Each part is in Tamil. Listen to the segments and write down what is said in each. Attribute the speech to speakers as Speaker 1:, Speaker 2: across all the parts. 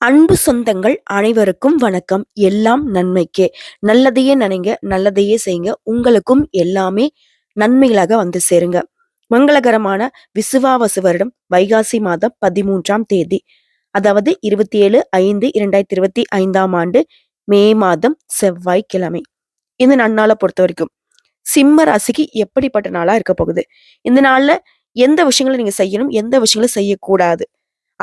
Speaker 1: அன்பு சொந்தங்கள் அனைவருக்கும் வணக்கம். எல்லாம் நன்மைக்கே. நல்லதையே நினைங்க நல்லதையே செய்யுங்க. உங்களுக்கும் எல்லாமே நன்மைகளாக வந்து சேருங்க. மங்களகரமான விசுவாவசு வருடம் வைகாசி மாதம் பதிமூன்றாம் தேதி. அதாவது இருபத்தி ஏழு ஐந்து இரண்டாயிரத்தி இருபத்தி ஐந்தாம் ஆண்டு மே மாதம் செவ்வாய்க்கிழமை. இந்த நன்னாளை பொறுத்த வரைக்கும். சிம்ம ராசிக்கு எப்படிப்பட்ட நாளா இருக்க போகுது? இந்த நாள்ல எந்த விஷயங்களை நீங்க செய்யணும் எந்த விஷயங்களும் செய்யக்கூடாது?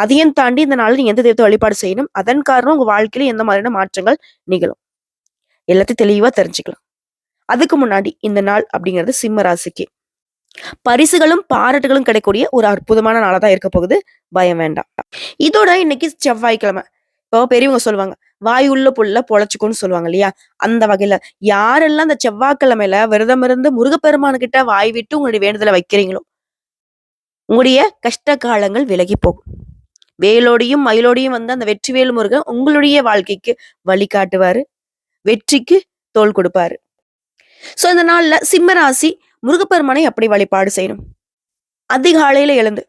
Speaker 1: அதையும் தாண்டி இந்த நாளில் நீங்க எந்த தெய்வத்தை வழிபாடு செய்யணும்? அதன் காரணம் உங்க வாழ்க்கையில எந்த மாதிரியான மாற்றங்கள் நிகழும்? எல்லாத்தையும் தெளிவா தெரிஞ்சுக்கலாம். அதுக்கு முன்னாடி இந்த நாள் அப்படிங்கிறது சிம்ம ராசிக்கு. பரிசுகளும் பாராட்டுகளும் கிடைக்கக்கூடிய ஒரு அற்புதமான நாளாக தான் இருக்க போகுது. பயம் வேண்டாம். இதோட இன்னைக்கு செவ்வாய்க்கிழமை. இப்போ பெரியவங்க சொல்லுவாங்க வாய் உள்ள புல்ல பொழைச்சிக்கும்னு சொல்லுவாங்க இல்லையா? அந்த வகையில யாரெல்லாம் அந்த செவ்வாய்க்கிழமையில விரதம் இருந்து முருகப்பெருமான் கிட்ட வாய் விட்டு உங்களுடைய வேண்டுதலை வைக்கிறீங்களோ உங்களுடைய கஷ்ட காலங்கள் விலகி போகும். வேலோடையும் மயிலோடையும் வந்து அந்த வெற்றிவேல் முருகன் உங்களுடைய வாழ்க்கைக்கு வழி காட்டுவாரு வெற்றிக்கு தோல் கொடுப்பாரு. சோ இந்த நாள்ல சிம்மராசி முருகப்பெருமானை அப்படி வழிபாடு செய்யணும்? அதிகாலையில எழுந்து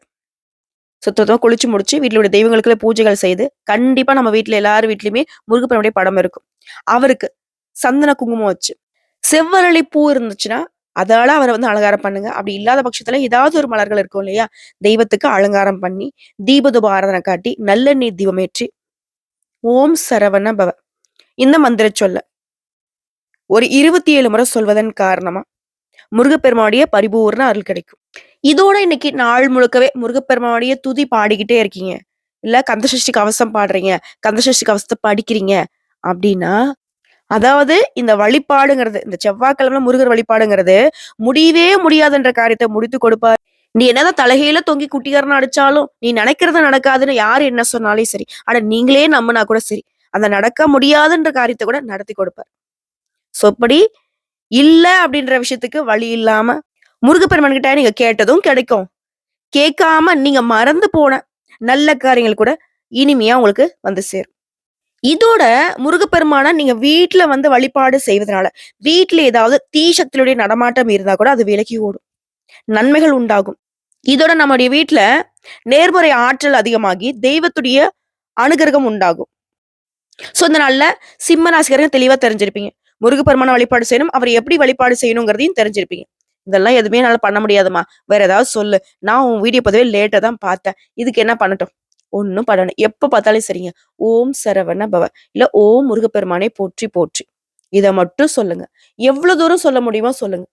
Speaker 1: சுத்தமா குளிச்சு முடிச்சு வீட்டிலுடைய தெய்வங்களுக்குள்ள பூஜைகள் செய்து கண்டிப்பா நம்ம வீட்டுல எல்லாரும் வீட்லயுமே முருகப்பெருமானுடைய படம் இருக்கும். அவருக்கு சந்தன குங்குமம் வச்சு செவ்வரளி பூ இருந்துச்சுன்னா அதால அவரை வந்து அலங்காரம் பண்ணுங்க. அப்படி இல்லாத பட்சத்துல ஏதாவது ஒரு மலர்கள் இருக்கும் இல்லையா? தெய்வத்துக்கு அலங்காரம் பண்ணி தீபதுப ஆராதனை காட்டி நல்லெண்ணெய் தீபமேற்றி ஓம் சரவண பவ. இந்த மந்திர சொல்ல. ஒரு இருபத்தி ஏழு முறை சொல்வதன் காரணமா முருகப்பெருமானுடைய பரிபூர்ண அருள் கிடைக்கும். இதோட இன்னைக்கு நாள் முழுக்கவே முருகப்பெருமானுடைய துதி பாடிக்கிட்டே இருக்கீங்க. இல்ல கந்தசஷ்டி கவசம் பாடுறீங்க கந்தசஷ்டி கவசத்தை படிக்கிறீங்க. அப்படின்னா அதாவது இந்த வழிபாடுங்கிறது இந்த செவ்வாய்க்கிழமை முருகர் வழிபாடுங்கிறது முடியவே முடியாதுன்ற காரியத்தை முடித்து கொடுப்பார். நீ என்னதான் தலைகையில தொங்கி குட்டிகாரன் அடிச்சாலும் நீ நினைக்கிறத நடக்காதுன்னு யாரு என்ன சொன்னாலும் சரி. ஆனா நீங்களே நம்பினா கூட சரி. அந்த நடக்க முடியாதுன்ற காரியத்தை கூட நடத்தி கொடுப்பார். சொப்படி இல்ல அப்படின்ற விஷயத்துக்கு வழி இல்லாம முருகப்பெருமன் கிட்ட நீங்க கேட்டதும் கிடைக்கும். கேட்காம நீங்க மறந்து போன நல்ல காரியங்கள் கூட இனிமையா உங்களுக்கு வந்து சேரும். இதோட முருகப்பெருமான நீங்க வீட்டுல வந்து வழிபாடு செய்வதனால வீட்டுல ஏதாவது தீ சக்தியுடைய நடமாட்டம் இருந்தா கூட அது விலகி ஓடும். நன்மைகள் உண்டாகும். இதோட நம்முடைய வீட்டுல நேர்முறை ஆற்றல் அதிகமாகி தெய்வத்துடைய அனுகிரகம் உண்டாகும். சோ இந்த நாள்ல சிம்ம ராசிகர்கள் தெளிவா தெரிஞ்சிருப்பீங்க. முருகப்பெருமான வழிபாடு செய்யணும் அவர் எப்படி வழிபாடு செய்யணுங்கிறதையும் தெரிஞ்சிருப்பீங்க. இதெல்லாம் எதுவுமே என்னால பண்ண முடியாதுமா வேற ஏதாவது சொல்லு. நான் உன் வீடியோ பதிவே லேட்டா தான் பார்த்தேன். இதுக்கு என்ன பண்ணட்டும்? ஒன்னும் பண்ணணும் எப்போ பார்த்தாலும் சரிங்க. ஓம் சரவண பவ. இல்ல ஓம் முருகப்பெருமானை போற்றி போற்றி. இத மட்டும் சொல்லுங்க. எவ்வளவு தூரம் சொல்ல முடியுமோ சொல்லுங்க.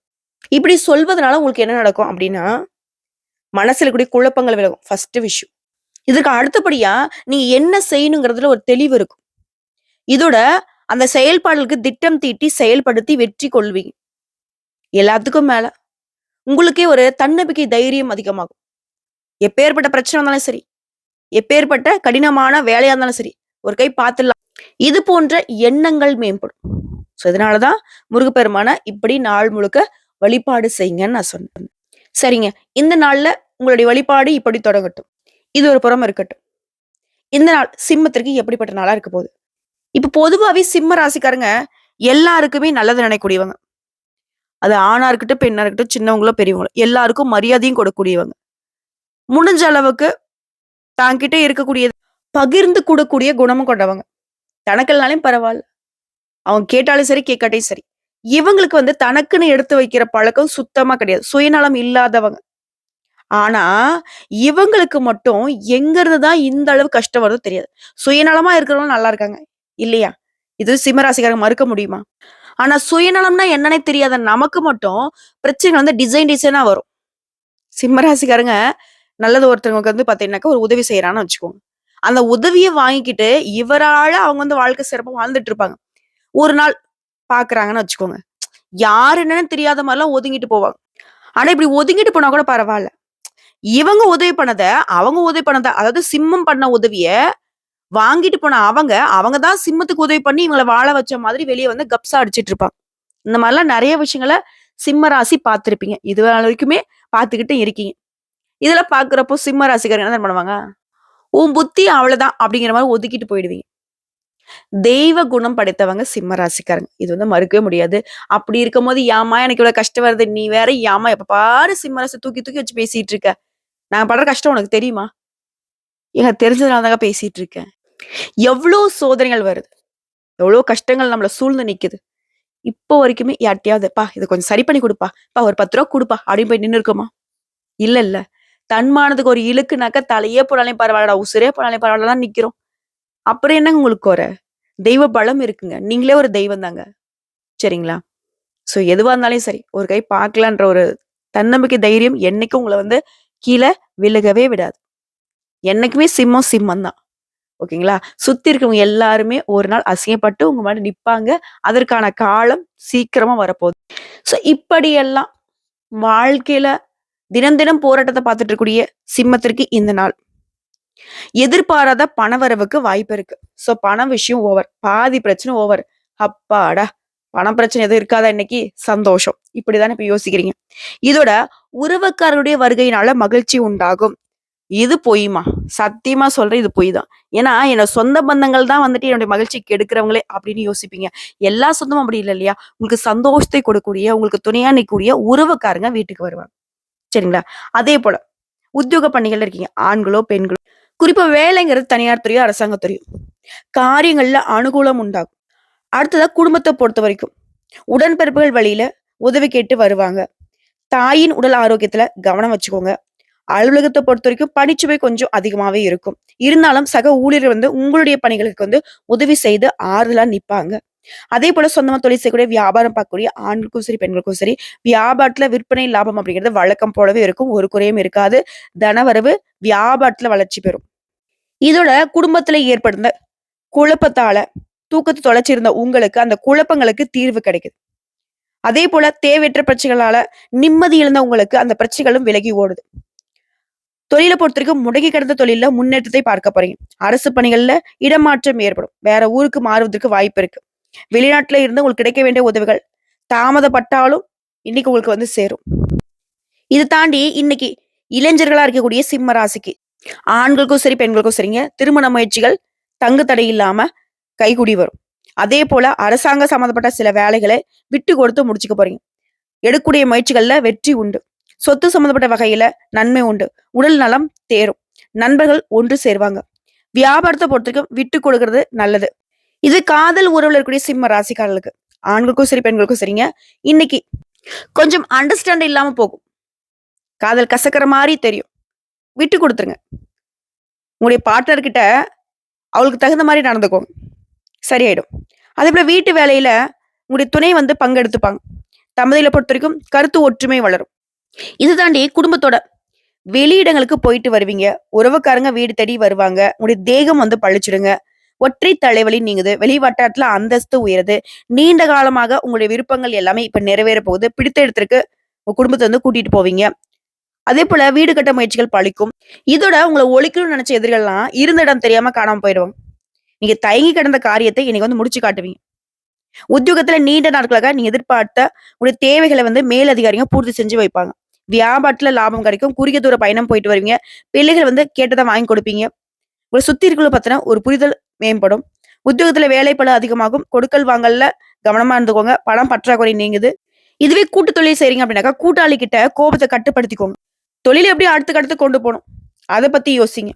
Speaker 1: இப்படி சொல்வதனால உங்களுக்கு என்ன நடக்கும் அப்படின்னா மனசுல கூடிய குழப்பங்கள் விலகும். ஃபர்ஸ்ட் விஷயம். இதுக்கு அடுத்தபடியா நீங்க என்ன செய்யணுங்கிறதுல ஒரு தெளிவு இருக்கும். இதோட அந்த செயல்பாடுகளுக்கு திட்டம் தீட்டி செயல்படுத்தி வெற்றி கொள்வீங்க. எல்லாத்துக்கும் மேல. உங்களுக்கே ஒரு தன்னம்பிக்கை தைரியம் அதிகமாகும். எப்பேற்பட்ட பிரச்சனை வந்தாலும் சரி. எப்பேற்பட்ட கடினமான வேலையா இருந்தாலும் சரி ஒரு கை பார்த்துடலாம். இது போன்ற எண்ணங்கள் மேம்படும். ஸோ இதனாலதான் முருகப்பெருமான இப்படி நாள் முழுக்க வழிபாடு செய்யுங்கன்னு நான் சொன்னேன். சரிங்க. இந்த நாள்ல உங்களுடைய வழிபாடு இப்படி தொடங்கட்டும். இது ஒரு புறம் இருக்கட்டும். இந்த நாள் சிம்மத்திற்கு எப்படிப்பட்ட நாளா இருக்க போகுது? இப்ப பொதுவாவே சிம்ம ராசிக்காரங்க எல்லாருக்குமே நல்லது நினைக்கூடியவங்க அது ஆணா இருக்கட்டும் பெண்ணா இருக்கட்டும் சின்னவங்களோ பெரியவங்களோ எல்லாருக்கும் மரியாதையும் கொடுக்கக்கூடியவங்க. முடிஞ்ச அளவுக்கு தாங்கிட்ட இருக்கக்கூடியது. பகிர்ந்து கூடக்கூடிய குணமும் கொண்டவங்க. தனக்கல்னாலையும் பரவாயில்ல. அவங்க கேட்டாலும் சரி கேட்காட்டையும் சரி. இவங்களுக்கு வந்து தனக்குன்னு எடுத்து வைக்கிற பழக்கம் சுத்தமா கிடையாது. சுயநலம் இல்லாதவங்க. ஆனா இவங்களுக்கு மட்டும் எங்க இருந்துதான் இந்த அளவு கஷ்டம் வருதோ தெரியாது. சுயநலமா இருக்கிறவங்க நல்லா இருக்காங்க. இல்லையா? இது சிம்மராசிக்காரங்க மறுக்க முடியுமா? ஆனா சுயநலம்னா என்னன்னே தெரியாத நமக்கு மட்டும் பிரச்சனை வந்து டிசைன் டிசைனா வரும். சிம்மராசிக்காரங்க நல்லது ஒருத்தவங்களுக்கு வந்து பாத்தீங்கன்னாக்கா ஒரு உதவி செய்யறான்னு வச்சுக்கோங்க. அந்த உதவியை வாங்கிக்கிட்டு இவரால அவங்க வந்து வாழ்க்கை சிறப்பா வாழ்ந்துட்டு இருப்பாங்க. ஒரு நாள் பாக்குறாங்கன்னு வச்சுக்கோங்க. யாரு என்னன்னு தெரியாத மாதிரிலாம் ஒதுங்கிட்டு போவாங்க. ஆனா இப்படி ஒதுங்கிட்டு போனா கூட பரவாயில்ல. இவங்க உதவி பண்ணத அவங்க உதவி பண்ணத அதாவது சிம்மம் பண்ண உதவிய வாங்கிட்டு போன அவங்க அவங்க தான் சிம்மத்துக்கு உதவி பண்ணி இவங்களை வாழ வச்ச மாதிரி வெளியே வந்து கப்ஸா அடிச்சிட்டு இருப்பாங்க. இந்த மாதிரிலாம் நிறைய விஷயங்களை சிம்ம ராசி பார்த்துருப்பீங்க. இது வரைக்குமே பார்த்துக்கிட்டு இருக்கீங்க. இதுல பாக்குறப்போ சிம்ம ராசிக்காரங்க என்ன பண்ணுவாங்க? உன் புத்தி அவ்வளவுதான் அப்படிங்கிற மாதிரி ஒதுக்கிட்டு போயிடுவீங்க. தெய்வ குணம் படைத்தவங்க சிம்ம ராசிக்காரங்க. இது வந்து மறுக்கவே முடியாது. அப்படி இருக்கும் போது ஏமா எனக்கு இவ்வளவு கஷ்டம் வருது? நீ வேற ஏமா எப்ப பாரு சிம்ம ராசி தூக்கி தூக்கி வச்சு பேசிட்டு இருக்க. நான் படுற கஷ்டம் உனக்கு தெரியுமா? எங்க தெரிஞ்சதுனாலதாங்க பேசிட்டு இருக்கேன் எவ்வளோ சோதனைகள் வருது. எவ்வளோ கஷ்டங்கள் நம்மள சூழ்ந்து நிக்குது. இப்போ வரைக்குமே யார்ட்டையாவது பா இதை கொஞ்சம் சரி பண்ணி கொடுப்பா. பா ஒரு பத்து ரூபா கொடுப்பா. அப்படின்னு போய் நின்று இருக்குமா இல்ல இல்ல. தன்மானதுக்கு ஒரு இழுக்குனாக்க தலையே போனாலே பரவாயில்லடா உசுரே போனாலே பரவாயில்லதான் நிக்கிறோம். அப்புறம் என்னங்க உங்களுக்கு குறை? தெய்வ பலம் இருக்குங்க. நீங்களே ஒரு தெய்வம் தாங்க. சரிங்களா? ஸோ எதுவா இருந்தாலும் சரி ஒரு கை பார்க்கலான்ற ஒரு தன்னம்பிக்கை தைரியம் என்னைக்கும் உங்களை வந்து கீழே விழுகவே விடாது. என்னைக்குமே சிம்மம் சிம்மம் தான். ஓகேங்களா? சுத்தி இருக்கவங்க எல்லாருமே ஒரு நாள் அசிங்கப்பட்டு உங்க மாதிரி நிப்பாங்க. அதற்கான காலம் சீக்கிரமா வரப்போகுது. ஸோ இப்படியெல்லாம் வாழ்க்கையில தினம் தினம் போராட்டத்தை பார்த்துட்டு இருக்கக்கூடிய சிம்மத்திற்கு இந்த நாள். எதிர்பாராத பணவரவுக்கு வாய்ப்பு இருக்கு. சோ பண விஷயம் ஓவர் பாதி பிரச்சனை ஓவர் அப்பாடா. பண பிரச்சனை எதுவும் இருக்காதா இன்னைக்கு? சந்தோஷம். இப்படிதானே இப்ப யோசிக்கிறீங்க. இதோட உறவுக்காரருடைய வருகையினால மகிழ்ச்சி உண்டாகும். இது பொய்மா? சத்தியமா சொல்றேன் இது பொய் தான். ஏன்னா என்னோட சொந்த பந்தங்கள் தான் வந்துட்டு என்னுடைய மகிழ்ச்சி கெடுக்கிறவங்களே அப்படின்னு யோசிப்பீங்க. எல்லா சொந்தமும் அப்படி இல்லை இல்லையா? உங்களுக்கு சந்தோஷத்தை கொடுக்கக்கூடிய உங்களுக்கு துணையா நிற்கக்கூடிய உறவுக்காரங்க வீட்டுக்கு வருவாங்க. சரிங்களா அதே போல உத்தியோக பணிகள்ல இருக்கீங்க. ஆண்களோ பெண்களோ. குறிப்பா வேலைங்கிறது தனியார் துறையோ அரசாங்கத்துறையோ காரியங்கள்ல அனுகூலம் உண்டாகும். அடுத்ததா குடும்பத்தை பொறுத்த வரைக்கும். உடன்பிறப்புகள் வழியில உதவி கேட்டு வருவாங்க. தாயின் உடல் ஆரோக்கியத்துல கவனம் வச்சுக்கோங்க. அலுவலகத்தை பொறுத்த வரைக்கும் பணிச்சுவை கொஞ்சம் அதிகமாவே இருக்கும். இருந்தாலும் சக ஊழியர் வந்து உங்களுடைய பணிகளுக்கு வந்து உதவி செய்து ஆறுதலா நிப்பாங்க. அதே போல சொந்தமா தொழில் செய்யக்கூடிய வியாபாரம் பார்க்கக்கூடிய ஆண்களுக்கும் சரி பெண்களுக்கும் சரி வியாபாரத்துல விற்பனை லாபம் அப்படிங்கிறது வழக்கம் போலவே இருக்கும். ஒரு குறையும் இருக்காது. தனவரவு வியாபாரத்துல வளர்ச்சி பெறும். இதோட குடும்பத்துல ஏற்படுத்த குழப்பத்தால தூக்கத்தை தொலைச்சிருந்த உங்களுக்கு அந்த குழப்பங்களுக்கு தீர்வு கிடைக்குது. அதே போல தேவையற்ற பிரச்சனைகளால நிம்மதி இழந்த உங்களுக்கு அந்த பிரச்சனைகளும் விலகி ஓடுது. தொழிலை பொறுத்த வரைக்கும் முடங்கி கிடந்த தொழில முன்னேற்றத்தை பார்க்க போறீங்க. அரசு பணிகள்ல இடமாற்றம் ஏற்படும். வேற ஊருக்கு மாறுவதற்கு வாய்ப்பு இருக்கு. வெளிநாட்டில் இருந்து உங்களுக்கு கிடைக்க வேண்டிய உதவிகள் தாமதப்பட்டாலும் இன்னைக்கு உங்களுக்கு வந்து சேரும். இது தாண்டி இன்னைக்கு இளைஞர்களா இருக்கக்கூடிய சிம்ம ராசிக்கு ஆண்களுக்கும் சரி பெண்களுக்கும் சரிங்க திருமண முயற்சிகள் தங்கு தடை இல்லாம கைகுடி வரும். அதே போல அரசாங்க சம்பந்தப்பட்ட சில வேலைகளை விட்டு கொடுத்து முடிச்சுக்க போறீங்க. எடுக்கக்கூடிய முயற்சிகள்ல வெற்றி உண்டு. சொத்து சம்பந்தப்பட்ட வகையில நன்மை உண்டு. உடல் நலம் தேரும். நண்பர்கள் ஒன்று சேர்வாங்க. வியாபாரத்தை பொறுத்தவரைக்கும் விட்டு கொடுக்கறது நல்லது. இது காதல் உறவுல இருக்கக்கூடிய சிம்ம ராசிக்காரர்களுக்கு. ஆண்களுக்கும் சரி பெண்களுக்கும் சரிங்க. இன்னைக்கு கொஞ்சம் அண்டர்ஸ்டாண்ட் இல்லாம போகும். காதல் கசக்கிற மாதிரி தெரியும். விட்டு கொடுத்துருங்க. உங்களுடைய பார்ட்னர் கிட்ட அவளுக்கு தகுந்த மாதிரி நடந்துக்கோங்க சரியாயிடும். அதே போல வீட்டு வேலையில உங்களுடைய துணை வந்து பங்கெடுத்துப்பாங்க. தம்பதியில பொறுத்த வரைக்கும் கருத்து ஒற்றுமை வளரும். இது தாண்டி குடும்பத்தோட வெளியிடங்களுக்கு போயிட்டு வருவீங்க. உறவுக்காரங்க வீடு தேடி வருவாங்க. உங்களுடைய தேகம் வந்து பழிச்சிடுங்க. ஒற்றை தலைவலி நீங்குது வெளிவட்டாரத்துல அந்தஸ்து உயருது. நீண்ட காலமாக உங்களுடைய விருப்பங்கள் எல்லாமே இப்ப நிறைவேற போகுது. பிடித்த இடத்திற்கு உங்க குடும்பத்தை வந்து கூட்டிட்டு போவீங்க. அதே போல வீடு கட்ட முயற்சிகள் பழிக்கும் இதோட உங்களை ஒழிக்கணும்னு நினைச்ச எதிர்கள்லாம் இருந்த இடம் தெரியாம காணாம போயிடுவாங்க. நீங்க தயங்கி கிடந்த காரியத்தை இன்னைக்கு வந்து முடிச்சு காட்டுவீங்க. உத்தியோகத்துல நீண்ட நாட்களாக நீங்க எதிர்பார்த்த உங்களுடைய தேவைகளை வந்து மேலதிகாரிங்க பூர்த்தி செஞ்சு வைப்பாங்க. வியாபாரத்துல லாபம் கிடைக்கும். குறுகிய தூர பயணம் போயிட்டு வருவீங்க. பிள்ளைகள் வந்து கேட்டதை வாங்கி கொடுப்பீங்க. உங்களை சுத்தி இருக்கிற பத்தின ஒரு புரிதல் மேம்படும். உத்தியோகத்துல வேலைப்பள அதிகமாகும். கொடுக்கல் வாங்கல்ல கவனமா இருந்துக்கோங்க. பணம் பற்றாக்குறை நீங்குது. இதுவே கூட்டு தொழில் செய்றீங்க அப்படின்னாக்கா கூட்டாளி கிட்ட கோபத்தை கட்டுப்படுத்திக்கோங்க. தொழில் எப்படி அடுத்துக்கு அடுத்து கொண்டு போகணும். அதை பத்தி யோசிங்க.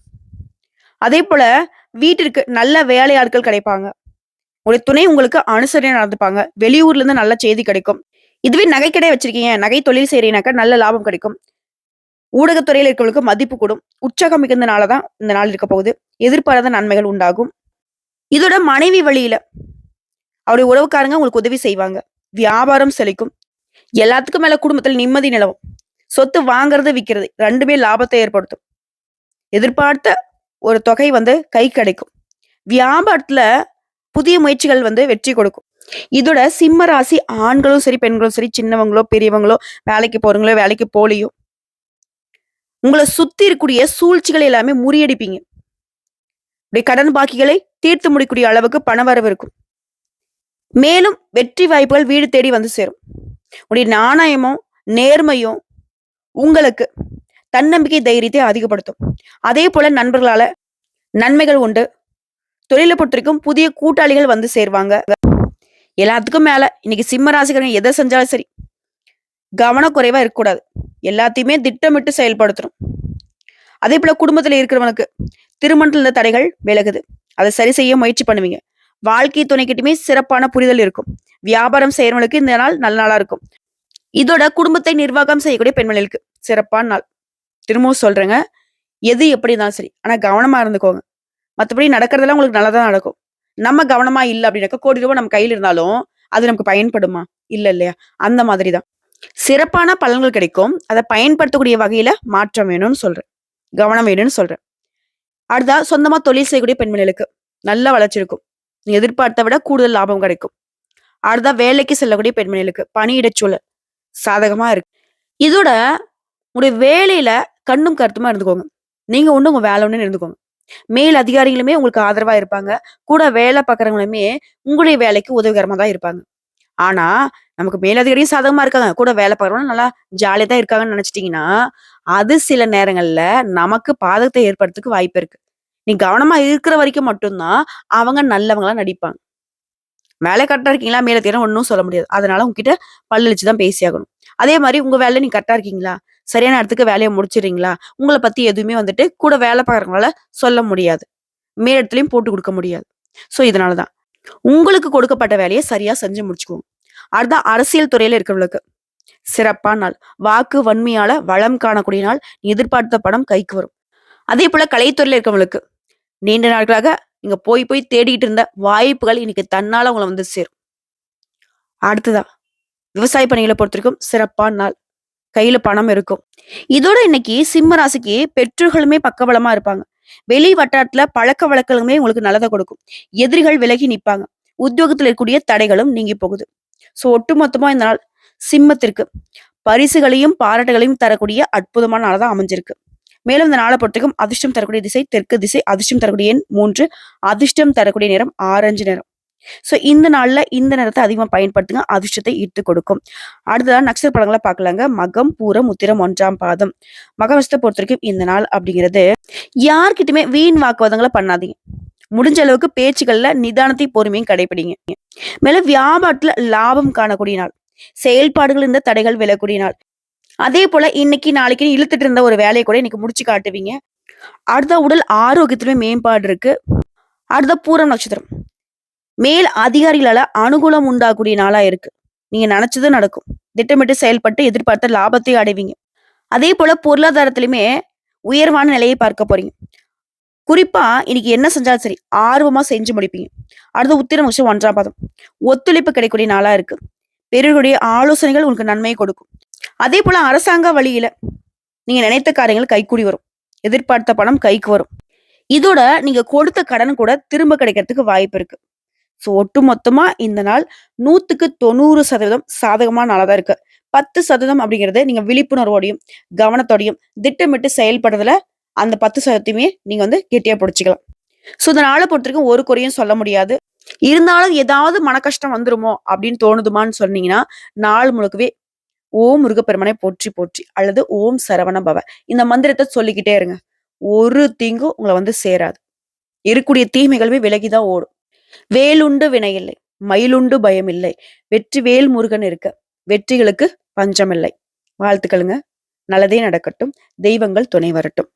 Speaker 1: அதே போல வீட்டிற்கு நல்ல வேலையாட்கள் கிடைப்பாங்க. உங்களுடைய துணை உங்களுக்கு அனுசரணை நடந்துப்பாங்க. வெளியூர்ல இருந்து நல்ல செய்தி கிடைக்கும். இதுவே நகைக்கடை வச்சிருக்கீங்க. நகை தொழில் செய்யறீங்கனாக்கா நல்ல லாபம் கிடைக்கும். ஊடகத்துறையில் இருக்கிறவங்களுக்கு மதிப்பு கூடும். உற்சாகம் மிகுந்த நாளதான் இந்த நாள் இருக்க போகுது எதிர்பாராத நன்மைகள் உண்டாகும். இதோட மனைவி வழியில அவருடைய உறவுக்காரங்க உங்களுக்கு உதவி செய்வாங்க. வியாபாரம் செழிக்கும். எல்லாத்துக்கும் மேல குடும்பத்தில் நிம்மதி நிலவும். சொத்து வாங்குறது விற்கிறது ரெண்டுமே லாபத்தை ஏற்படுத்தும். எதிர்பார்த்த ஒரு தொகை வந்து கை கிடைக்கும். வியாபாரத்துல புதிய முயற்சிகள் வந்து வெற்றி கொடுக்கும். இதோட சிம்ம ராசி ஆண்களும் சரி பெண்களும் சரி சின்னவங்களோ பெரியவங்களோ வேலைக்கு போறவங்களோ வேலைக்கு போலியோ உங்களை சுத்தி இருக்கக்கூடிய சூழ்ச்சிகள் எல்லாமே முறியடிப்பீங்க. இப்படி கடன் பாக்கிகளை தீர்த்து முடிக்கூடிய அளவுக்கு பணவரவு இருக்கும். மேலும் வெற்றி வாய்ப்புகள் வீடு தேடி வந்து சேரும். உடைய நாணயமும் நேர்மையும் உங்களுக்கு தன்னம்பிக்கை தைரியத்தை அதிகப்படுத்தும். அதே போல நண்பர்களால நன்மைகள் உண்டு. தொழிலை பொறுத்த வரைக்கும் புதிய கூட்டாளிகள் வந்து சேர்வாங்க. எல்லாத்துக்கும் மேல இன்னைக்கு சிம்ம ராசிக்காரங்க எதை செஞ்சாலும் சரி கவனக்குறைவா இருக்கக்கூடாது. எல்லாத்தையுமே திட்டமிட்டு செயல்படுத்தணும். அதே போல குடும்பத்துல இருக்கிறவனுக்கு திருமணத்துல இருந்த தடைகள் விலகுது. அதை சரி செய்ய முயற்சி பண்ணுவீங்க. வாழ்க்கை துணைக்கிட்டுமே சிறப்பான புரிதல் இருக்கும். வியாபாரம் செய்யறவங்களுக்கு இந்த நாள் நல்ல நாளா இருக்கும். இதோட குடும்பத்தை நிர்வாகம் செய்யக்கூடிய பெண்மணிகளுக்கு சிறப்பான நாள். திரும்பவும் சொல்றேங்க. எது எப்படி இருந்தாலும் சரி. ஆனா கவனமா இருந்துக்கோங்க. மற்றபடி நடக்கிறதெல்லாம் உங்களுக்கு நல்லதா நடக்கும். நம்ம கவனமா இல்லை அப்படின்னாக்க கோடி ரூபாய் நம்ம கையில் இருந்தாலும் அது நமக்கு பயன்படுமா? இல்ல இல்லையா? அந்த மாதிரி தான் சிறப்பான பலன்கள் கிடைக்கும். அதை பயன்படுத்தக்கூடிய வகையில மாற்றம் வேணும்னு சொல்றேன். கவனம் வேணும்னு சொல்றேன். அடுத்தா சொந்தமா தொழில் செய்யக்கூடிய பெண்மணிகளுக்கு நல்ல வளர்ச்சி இருக்கும். நீ எதிர்பார்த்த விட கூடுதல் லாபம் கிடைக்கும். அடுத்தா வேலைக்கு செல்லக்கூடிய பெண்மணிகளுக்கு பணியிடச்சூழல் சாதகமா இருக்கு. இதோட உங்களுடைய வேலையில கண்ணும் கருத்துமா இருந்துக்கோங்க. நீங்க ஒண்ணு உங்க வேலை ஒண்ணு இருந்துக்கோங்க. மேல் அதிகாரிகளுமே உங்களுக்கு ஆதரவா இருப்பாங்க. கூட வேலை பார்க்குறவங்களுமே உங்களுடைய வேலைக்கு உதவிகரமா தான் இருப்பாங்க. ஆனா நமக்கு மேலதிகாரியும் சாதகமா இருக்காங்க. கூட வேலை பார்க்குறவங்க நல்லா ஜாலியாக தான் இருக்காங்கன்னு நினைச்சிட்டிங்கன்னா அது சில நேரங்கள்ல நமக்கு பாதகத்தை ஏற்படுறதுக்கு வாய்ப்பு இருக்கு. நீ கவனமா இருக்கிற வரைக்கும் மட்டும்தான் அவங்க நல்லவங்களா நடிப்பாங்க. வேலை கரெக்டா இருக்கீங்களா? மேலதிகாரம் ஒன்றும் சொல்ல முடியாது. அதனால உங்ககிட்ட பல்லளிச்சு தான் பேசியாகணும் அதே மாதிரி உங்க வேலை நீ கரெக்டா இருக்கீங்களா? சரியான இடத்துக்கு வேலையை முடிச்சிடுறீங்களா? உங்களை பத்தி எதுவுமே வந்துட்டு கூட வேலை பார்க்கறவங்களால சொல்ல முடியாது. மேலிடத்துலயும் போட்டு கொடுக்க முடியாது. சோ இதனாலதான். உங்களுக்கு கொடுக்கப்பட்ட வேலையை சரியா செஞ்சு முடிச்சுக்குவோம் அடுத்த அரசியல் துறையில இருக்கிறவங்களுக்கு. சிறப்பான நாள். வாக்கு வன்மையால வளம் காணக்கூடிய நாள். எதிர்பார்த்த படம் கைக்கு வரும். அதே போல கலைத்துறையில இருக்கவங்களுக்கு நீண்ட நாட்களாக நீங்க போய் போய் தேடிட்டு இருந்த வாய்ப்புகள் இன்னைக்கு தன்னால உங்களை வந்து சேரும். அடுத்ததா விவசாய பணிகளை பொறுத்த வரைக்கும் சிறப்பான நாள். கையில பணம் இருக்கும். இதோட இன்னைக்கு சிம்ம ராசிக்கு பெற்றோர்களுமே பக்கபலமா இருப்பாங்க. வெளி வட்டாரத்துல பழக்க வழக்கங்களுமே உங்களுக்கு நல்லதை கொடுக்கும். எதிரிகள் விலகி நிற்பாங்க உத்தியோகத்துல இருக்கக்கூடிய தடைகளும் நீங்கி போகுது. சோ ஒட்டுமொத்தமா இந்த நாள் சிம்மத்திற்கு. பரிசுகளையும் பாராட்டுகளையும் தரக்கூடிய அற்புதமான நாளாக தான் அமைஞ்சிருக்கு. மேலும் இந்த நாளை பொறுத்தவரைக்கும் அதிர்ஷ்டம் தரக்கூடிய திசை தெற்கு திசை அதிர்ஷ்டம் தரக்கூடிய எண் மூன்று அதிர்ஷ்டம் தரக்கூடிய நேரம் ஆரஞ்சு நேரம் சோ இந்த நாள்ல இந்த நேரத்தை அதிகமா பயன்படுத்துங்க அதிர்ஷ்டத்தை ஈர்த்து கொடுக்கும். அடுத்ததான் நட்சத்திர படங்களை பார்க்கலாங்க. மகம் பூரம் உத்திரம் ஒன்றாம் பாதம். மகவசத்தை பொறுத்த வரைக்கும் இந்த நாள் அப்படிங்கிறது யார்கிட்டயுமே வீண் வாக்குவாதங்களை பண்ணாதீங்க. முடிஞ்ச அளவுக்கு பேச்சுகளில் நிதானத்தை பொறுமையும் கடைபிடிங்க மேல வியாபாரத்துல லாபம் காணக்கூடிய நாள். செயல்பாடுகள் இந்த தடைகள் விலக்கூடிய நாள் அதே போல இன்னைக்கு நாளைக்கு இழுத்துட்டு இருந்த ஒரு வேலையை கூட இன்னைக்கு முடிச்சு காட்டுவீங்க. அடுத்த உடல் ஆரோக்கியத்திலுமே மேம்பாடு இருக்கு. அடுத்த பூரம் நட்சத்திரம். மேல் அதிகாரிகளால அனுகூலம் உண்டாகக்கூடிய நாளா இருக்கு. நீங்க நினைச்சது நடக்கும். திட்டமிட்டு செயல்பட்டு எதிர்பார்த்த லாபத்தை அடைவீங்க. அதே போல பொருளாதாரத்திலுமே உயர்வான நிலையை பார்க்க போறீங்க. குறிப்பா இன்னைக்கு என்ன செஞ்சாலும் சரி ஆர்வமா செஞ்சு முடிப்பீங்க. அடுத்த உத்திரம் வருஷம் ஒன்றாம் பாதம். ஒத்துழைப்பு கிடைக்கக்கூடிய நாளா இருக்கு. பிறருடைய ஆலோசனைகள் உங்களுக்கு நன்மையை கொடுக்கும். அதே போல அரசாங்க வழியில நீங்க நினைத்த காரியங்கள் கைக்கூடி வரும். எதிர்பார்த்த பணம் கைக்கு வரும். இதோட நீங்க கொடுத்த கடன் கூட திரும்ப கிடைக்கிறதுக்கு வாய்ப்பு இருக்கு. ஸோ ஒட்டு மொத்தமா இந்த நாள் நூத்துக்கு தொண்ணூறு சதவீதம் சாதகமான நாளாக தான் இருக்கு. பத்து சதவீதம் அப்படிங்கறது நீங்க விழிப்புணர்வோடையும் கவனத்தோடையும் திட்டமிட்டு செயல்படுறதுல அந்த பத்து சதவீதத்தையுமே நீங்க வந்து கெட்டியா பிடிச்சிக்கலாம். ஸோ இந்த நாளை பொறுத்த வரைக்கும் ஒரு குறையும் சொல்ல முடியாது. இருந்தாலும் ஏதாவது மன கஷ்டம் வந்துருமோ அப்படின்னு தோணுதுமான்னு சொன்னீங்கன்னா நாள் முழுக்கவே ஓம் முருகப்பெருமனை போற்றி போற்றி அல்லது ஓம் சரவண பவ. இந்த மந்திரத்தை சொல்லிக்கிட்டே இருங்க. ஒரு தீங்கும் உங்களை வந்து சேராது. இருக்கக்கூடிய தீமைகளுமே விலகிதான் ஓடும். வேலுண்டு வினையில்லை மயிலுண்டு பயமில்லை வெற்றி வேல் முருகன் இருக்க வெற்றிகளுக்கு பஞ்சமில்லை. வாழ்த்துக்களுங்க. நல்லதே நடக்கட்டும். தெய்வங்கள் துணை வரட்டும்.